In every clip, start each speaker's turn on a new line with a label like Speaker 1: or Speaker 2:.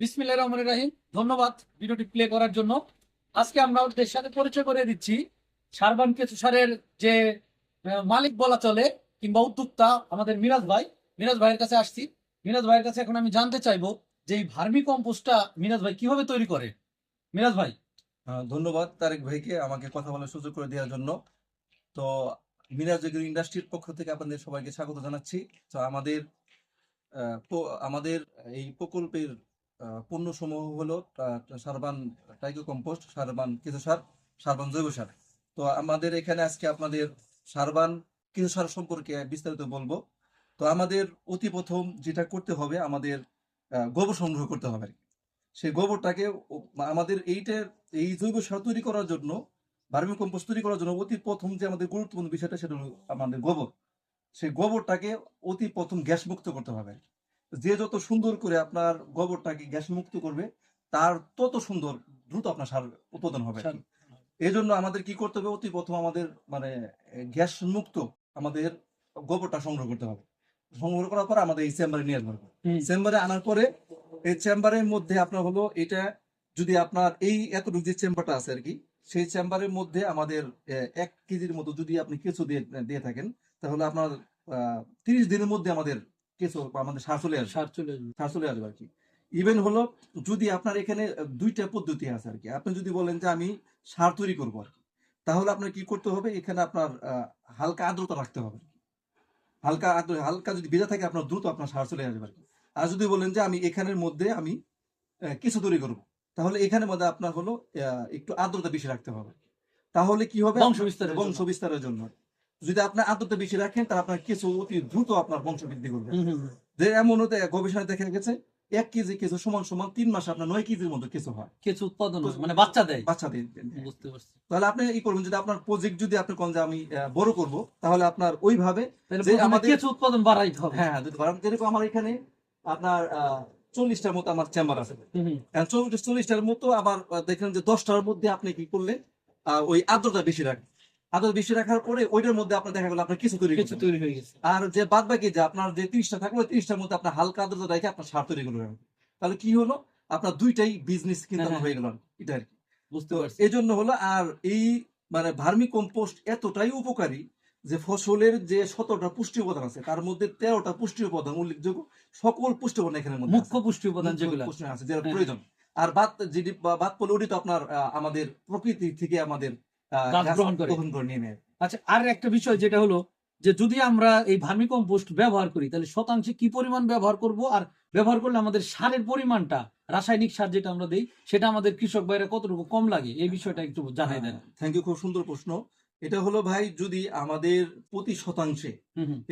Speaker 1: বিসমিল্লাহির রহমানির রহিম। ধন্যবাদ ভিডিওটি প্লে করার জন্য। আজকে আমরা ওদের সাথে পরিচয় করে দিচ্ছি। সারবান কেঁচু সারের যে মালিক বলা চলে কিংবা উদ্যোক্তা আমাদের মিরাজ ভাই। মিরাজ ভাইয়ের কাছে আসছি। মিরাজ ভাইয়ের কাছে এখন আমি জানতে চাইব যে এই ভার্মি কম্পোস্টটা মিরাজ ভাই কীভাবে তৈরি করে? মিরাজ ভাই।
Speaker 2: ধন্যবাদ তারেক ভাইকে আমাকে কথা বলার সুযোগ করে দেওয়ার জন্য। তো মিরাজ এগ্রো ইন্ডাস্ট্রির পক্ষ থেকে আপনাদের সবাইকে স্বাগত জানাচ্ছি। তো আমাদের আমাদের এই প্রকল্পের আহ, পণ্য সমূহ হলো সারবান টাইগো কম্পোস্ট সারবান কিছু সার সারবান জৈব সার। তো আমাদের এখানে আজকে আপনাদের সারবান কিছু সার সম্পর্কে বিস্তারিত বলব। তো আমাদের অতি প্রথম যেটা করতে হবে আমাদের গোবর সংগ্রহ করতে হবে আর কি। সেই গোবরটাকে আমাদের এইটা এই জৈব সার তৈরি করার জন্য ভার্মি কম্পোস্ট তৈরি করার জন্য অতি প্রথম যে আমাদের গুরুত্বপূর্ণ বিষয়টা সেটা হলো আমাদের গোবর। সেই গোবরটাকে অতি প্রথম গ্যাস মুক্ত করতে হবে যে যত সুন্দর করে আপনার গোবরটাকে গ্যাস মুক্ত করবে তার তত সুন্দর দ্রুত আপনার সার উৎপাদন হবে এই জন্য আমাদের কি করতে হবে? অতি প্রথম আমাদের মানে গ্যাস মুক্ত আমাদের গোবরটা সংগ্রহ করতে হবে। সংগ্রহ করার পর আমাদের এই চেম্বারে নিয়ে আসব। চেম্বারে আনার পরে এই চেম্বারের মধ্যে আপনার হলো এটা যদি আপনার এই এতটুকু যে চেম্বারটা আছে আর কি সেই চেম্বারের মধ্যে আমাদের এক কেজির মতো যদি আপনি কেঁচো দিয়ে দিয়ে থাকেন তাহলে আপনার তিরিশ দিনের মধ্যে আমাদের আমাদের সার চলে আসবে। আর কি। ইভেন হলো যদি আপনার এখানে দুইটা পদ্ধতি আছে আর কি। আপনি যদি বলেন যে আমি সার তৈরি করব আর কি তাহলে আপনার কি করতে হবে? এখানে আপনার হালকা আর্দ্রতা রাখতে হবে হালকা আর্দ্র হালকা যদি ভেজা থাকে আপনার দ্রুত আপনার সার চলে আসবে আর কি। আর যদি বলেন যে আমি এখানের মধ্যে আমি কিছু তৈরি করব তাহলে এখানের মধ্যে আপনার হলো আহ, একটু আর্দ্রতা বেশি রাখতে হবে তাহলে কি হবে?
Speaker 1: বংশ বিস্তারের
Speaker 2: জন্য। যদি আপনি আর্দ্রতা বেশি রাখেন তাহলে আপনার কিছু অতি দ্রুত আপনার বংশ বৃদ্ধি করবে। যে এমন হতে গবেষণায় দেখা গেছে এক কেজি কেঁচো সমান সমান তিন মাসে আপনার নয় কেজির মতো কেঁচো হয়।
Speaker 1: কিছু উৎপাদন মানে বাচ্চা দেয়।
Speaker 2: বাচ্চাদের
Speaker 1: বুঝতে পারছি।
Speaker 2: তাহলে আপনি ই করবেন যদি আপনার প্রজেক্ট যদি আপনি কোন যে আমি বড় করব তাহলে আপনার ওইভাবে যে আমাদের-
Speaker 1: কিছু উৎপাদন বাড়াইতে হবে।
Speaker 2: হ্যাঁ যদি ধরেন যেরকম আমার এখানে আপনার চল্লিশটার মতো আমার চেম্বার আছে। চল্লিশটার মতো আবার দেখেন যে দশটার মধ্যে আপনি কি করলেন আহ, ওই আর্দ্রতা বেশি রাখেন। বেশি রাখার পরে ওইটার মধ্যে আপনার দেখা গেল আপনার কিছু তৈরি
Speaker 1: কিছু তৈরি হয়ে গেছে।
Speaker 2: আর যে বাদ বাকি যে আপনার যে তিরিশটা থাকল তিরিশটার মধ্যে আপনার হালকা রেখে আপনার সার তৈরি তাহলে কি হলো? আপনার দুইটাই বিজনেস কিন্তু
Speaker 1: হ্যাঁ,
Speaker 2: হয়ে। গেল এটা আর কি।
Speaker 1: বুঝতে পারছি।
Speaker 2: এই জন্য হলো আর এই মানে ভার্মি কম্পোস্ট এতটাই উপকারী যে ফসলের যে শতটা পুষ্টি উপাদান আছে তার মধ্যে তেরোটা পুষ্টি উপাদান উল্লেখযোগ্য সকল পুষ্টি উপাদান এখানে
Speaker 1: মুখ্য পুষ্টি উপাদান যেগুলো
Speaker 2: আছে যেটা
Speaker 1: হ্যাঁ।
Speaker 2: প্রয়োজন। আর বাদ যেটি বা- বাদ পড়লে ওটি তো আপনার আমাদের প্রকৃতি থেকে আমাদের
Speaker 1: গাছ
Speaker 2: গাছ
Speaker 1: গ্রহণ করে।
Speaker 2: গ্রহণ করে নিয়ে নেয়।
Speaker 1: আচ্ছা আর একটা বিষয় যেটা হলো যে যদি আমরা এই ভার্মি কম্পোস্ট ব্যবহার করি তাহলে শতাংশে কি পরিমাণ ব্যবহার করব? আর ব্যবহার করলে আমাদের সারের পরিমাণটা রাসায়নিক সার যেটা আমরা দেই সেটা আমাদের কৃষক ভাইরা কতটুকু কম লাগে? এই বিষয়টা একটু জানাই দেন।
Speaker 2: থ্যাংক ইউ খুব সুন্দর প্রশ্ন। এটা হলো ভাই যদি আমাদের প্রতি শতাংশে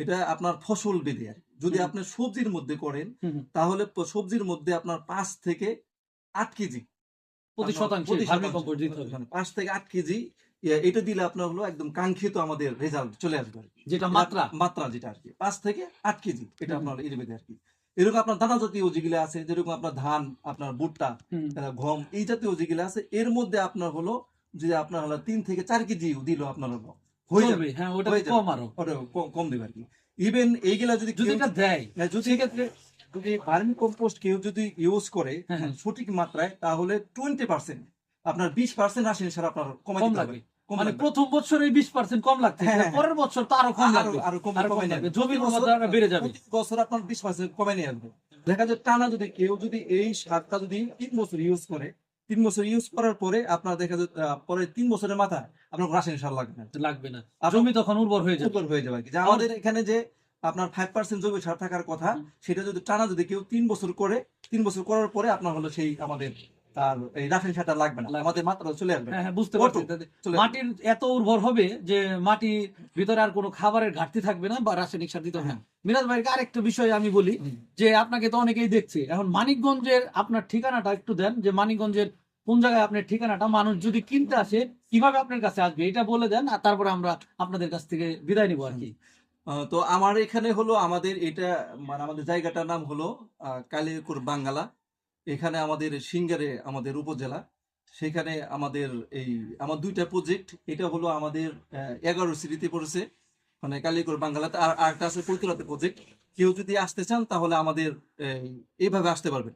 Speaker 2: এটা আপনার ফসল বেঁধে যদি আপনি সবজির মধ্যে করেন। তাহলে সবজির মধ্যে আপনার পাঁচ থেকে আট কেজি
Speaker 1: প্রতি শতাংশে
Speaker 2: পাঁচ থেকে আট কেজি এটা দিলে আপনার হলো একদম কাঙ্ক্ষিত আমাদের রেজাল্ট চলে আসবে।
Speaker 1: যেটা মাত্রা।
Speaker 2: মাত্রা যেটা আর কি। পাঁচ থেকে আট কেজি এটা আপনার এর মধ্যে আর কি। এরকম আপনার দানা জাতীয় যেগুলো আছে যেরকম আপনার ধান আপনার ভুট্টা গম এই জাতীয় যেগুলো আছে এর মধ্যে আপনার হলো যে আপনার হলো তিন থেকে চার কেজি দিল আপনার হলো। হয়ে যাবে।
Speaker 1: হ্যাঁ ওটা কম
Speaker 2: আরও। কম- দেবে আর কি। ইভেন এইগুলা যদি
Speaker 1: যদি এটা দেয়
Speaker 2: হ্যাঁ, যদি সেক্ষেত্রে যদি ভার্মি কম্পোস্ট কেউ যদি ইউজ করে
Speaker 1: হ্যাঁ, হ্যাঁ।
Speaker 2: সঠিক মাত্রায় তাহলে টোয়েন্টি পার্সেন্ট আপনার বিশ পার্সেন্ট রাসায়নিক সার আপনার কমাই দিতে
Speaker 1: লাগবে।
Speaker 2: হবে
Speaker 1: মানে। প্রথম বছরে বিশ পার্সেন্ট কম লাগছে
Speaker 2: হ্যাঁ, হ্যাঁ।
Speaker 1: পরের বছর তো আরও কম লাগবে।
Speaker 2: আরও কম
Speaker 1: কম। জমির
Speaker 2: বছর-
Speaker 1: বেড়ে যাবে।
Speaker 2: বছর আপনার বিশ পার্সেন্ট কমাই নিয়ে আসবে। দেখা যায় টানা যদি কেউ যদি এই সারটা যদি তিন বছর ইউজ করে তিন বছর ইউজ করার পরে আপনার দেখা যায় পরে তিন বছরের মাথায় আপনার রাসায়নিক সার লাগবে না।
Speaker 1: লাগবে না। জমি তখন উর্বর হয়ে যাবে।
Speaker 2: উপর হয়ে যাবে যে আমাদের এখানে যে আপনার ফাইভ পার্সেন্ট জৈব সার থাকার কথা সেটা যদি টানা যদি কেউ তিন বছর করে তিন বছর করার পরে আপনার হলো সেই আমাদের তার এই রাসায়নিক সারটা লাগবে না। আমাদের মাত্রা চলে আসবে।
Speaker 1: হ্যাঁ হ্যাঁ বুঝতে পারছি। মাটির এত উর্বর হবে যে মাটির ভিতরে আর কোনো খাবারের ঘাটতি থাকবে না বা রাসায়নিক সার দিতে হবে মিরাজ ভাইকে আরেকটা বিষয় আমি বলি যে আপনাকে তো অনেকেই দেখছে। এখন মানিকগঞ্জের আপনার ঠিকানাটা একটু দেন যে মানিকগঞ্জের কোন জায়গায় আপনার ঠিকানাটা মানুষ যদি কিনতে আসে কীভাবে আপনার কাছে আসবে এটা বলে দেন আর তারপরে আমরা আপনাদের কাছ থেকে বিদায় নিবো আর কি।
Speaker 2: তো আমার এখানে হলো আমাদের এটা মানে আমাদের জায়গাটার নাম হলো কালিয়াকুর বাঙ্গালা। এখানে আমাদের সিঙ্গারে আমাদের উপজেলা সেখানে আমাদের এই আমার দুইটা প্রজেক্ট এটা হলো আমাদের এগারো সিটিতে পড়েছে মানে কালিয়াকুর বাঙ্গালাতে আর আরেকটা আছে কৈতলাতে প্রজেক্ট কেউ যদি আসতে চান তাহলে আমাদের এইভাবে আসতে পারবেন।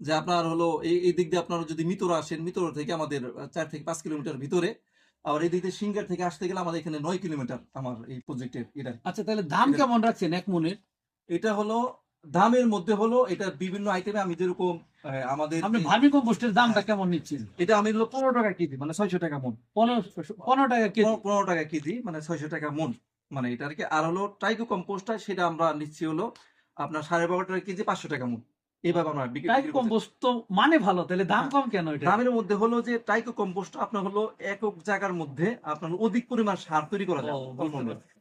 Speaker 2: যে আপনার হলো এই এই দিক দিয়ে আপনারা যদি মিতরা আসেন মিতরা থেকে আমাদের চার থেকে পাঁচ কিলোমিটার ভিতরে আবার এই দিক দিয়ে সিঙ্গার থেকে আসতে গেলে আমাদের এখানে নয় কিলোমিটার আমার এই প্রজেক্টের এটা।
Speaker 1: আচ্ছা তাহলে দাম কেমন রাখছেন এক মনের?
Speaker 2: এটা হলো দামের মধ্যে হলো এটা বিভিন্ন আইটেমে আমি যেরকম আমাদের
Speaker 1: আপনি ভার্মি কম্পোস্টের দামটা কেমন নিচ্ছেন?
Speaker 2: এটা আমি হলো পনেরো টাকা কেজি মানে ছয়শো টাকা মন।
Speaker 1: পনেরো টাকা কেজি?
Speaker 2: পনেরো- টাকা কেজি মানে ছয়শো টাকা মন মানে এটা আর কি আর হলো টাইকো কম্পোস্টটা সেটা আমরা নিচ্ছি হলো আপনার সাড়ে বারো টাকা কেজি পাঁচশো টাকা মন। এইভাবে আমরা
Speaker 1: টাইপ কম্পোস্ট তো মানে ভালো তাহলে দাম। কম কেন এটা?
Speaker 2: দামের মধ্যে হলো যে টাইকো কম্পোস্ট আপনার হলো একক জায়গার মধ্যে আপনার অধিক পরিমাণ সার তৈরি করা যায়।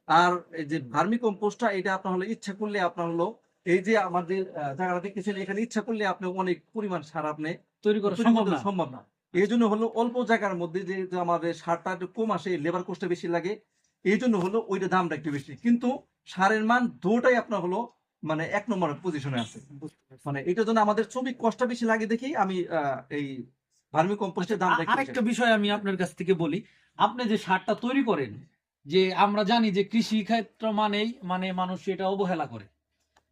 Speaker 2: আর এই যে ভার্মি কম্পোস্টটা এটা আপনার হলো ইচ্ছা করলে আপনার হলো এই যে আমাদের জায়গাটা দেখতেছেন এখানে ইচ্ছা করলে আপনি অনেক পরিমাণ সার আপনি
Speaker 1: তৈরি করা সম্ভব না।
Speaker 2: সম্ভব না। এই জন্য হলো অল্প জায়গার মধ্যে যে আমাদের সারটা একটু কম আসে লেবার কষ্ট বেশি লাগে এই জন্য হলো ওইটা দামটা একটু বেশি। কিন্তু সারের মান দুটাই আপনার হলো মানে এক নম্বর পজিশনে আছে। মানে এটার জন্য আমাদের শ্রমিক কষ্টটা বেশি লাগে দেখেই আমি আহ, এই ভার্মি কম্পোস্টের
Speaker 1: আ-
Speaker 2: একটু
Speaker 1: আরেকটা বিষয় আমি আপনার কাছ থেকে বলি আপনি যে সারটা তৈরি করেন যে আমরা জানি যে কৃষি ক্ষেত্র মানেই মানে মানুষ এটা অবহেলা করে।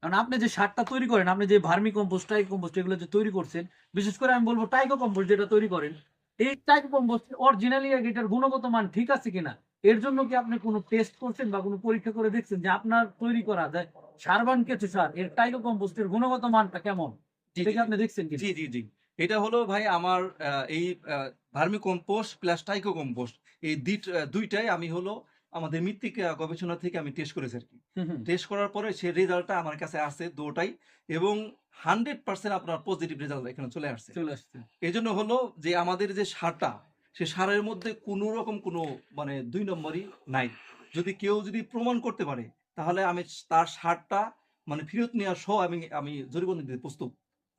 Speaker 1: কারণ আপনি যে সারটা তৈরি করেন আপনি যে ভার্মি কম্পোস্ট টাইকো কম্পোস্ট এগুলো যে তৈরি করছেন বিশেষ করে আমি বলব টাইকো কম্পোস্ট যেটা তৈরি করেন এই টাইকো কম্পোস্ট অরিজিনালি এটার গুণগত মান ঠিক আছে কিনা এর জন্য কি আপনি কোনো টেস্ট করছেন বা কোনো পরীক্ষা করে দেখছেন যে আপনার তৈরি করা যায় সারবান কেঁচু সার এর টাইকো কম্পোস্টের গুণগত মানটা কেমন? কি আপনি দেখছেন কি?
Speaker 2: জি জি জি। এটা হলো ভাই আমার এই ভার্মি কম্পোস্ট প্লাস টাইকো কম্পোস্ট এই দুইট- দুইটাই আমি হলো আমাদের মৃত্তিক গবেষণা থেকে আমি টেস্ট করেছি আর কি। টেস্ট করার পরে সেই রেজাল্টটা আমার কাছে আসছে দুটাই এবং হান্ড্রেড পার্সেন্ট আপনার পজিটিভ রেজাল্ট এখানে চলে আসছে।
Speaker 1: চলে আসছে।
Speaker 2: এই জন্য হলো যে আমাদের যে সারটা সে সারের মধ্যে কোনো রকম কোনো মানে দুই নম্বরই নাই। যদি কেউ যদি প্রমাণ করতে পারে তাহলে আমি তার সারটা মানে ফেরত নেওয়ার সহ আমি আমি জরিমানা দিতে প্রস্তুত।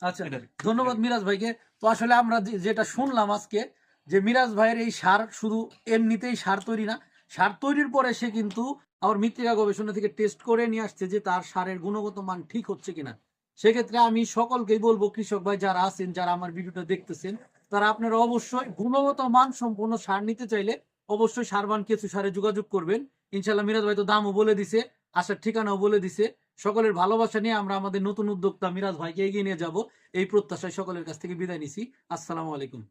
Speaker 1: আচ্ছা ধন্যবাদ মিরাজ ভাইকে। তো আসলে আমরা যেটা শুনলাম আজকে যে মিরাজ ভাইয়ের এই সার শুধু এমনিতেই সার তৈরি না সার তৈরির পরে সে কিন্তু আবার মৃত্তিকা গবেষণা থেকে টেস্ট করে নিয়ে আসছে যে তার সারের গুণগত মান ঠিক হচ্ছে কিনা। সেক্ষেত্রে আমি সকলকেই বলব, কৃষক ভাই যারা আছেন, যারা আমার ভিডিওটা দেখতেছেন, তারা আপনারা অবশ্যই গুণগত মান সম্পূর্ণ সার নিতে চাইলে অবশ্যই সারবান কিছু সারে যোগাযোগ করবেন। ইনশাল্লাহ মিরাজ ভাই তো দামও বলে দিছে, আসার ঠিকানাও বলে দিছে। সকলের ভালোবাসা নিয়ে আমরা আমাদের নতুন উদ্যোক্তা মিরাজ ভাইকে এগিয়ে নিয়ে যাব। এই প্রত্যাশায় সকলের কাছ থেকে বিদায় নিছি। আসসালামু আলাইকুম।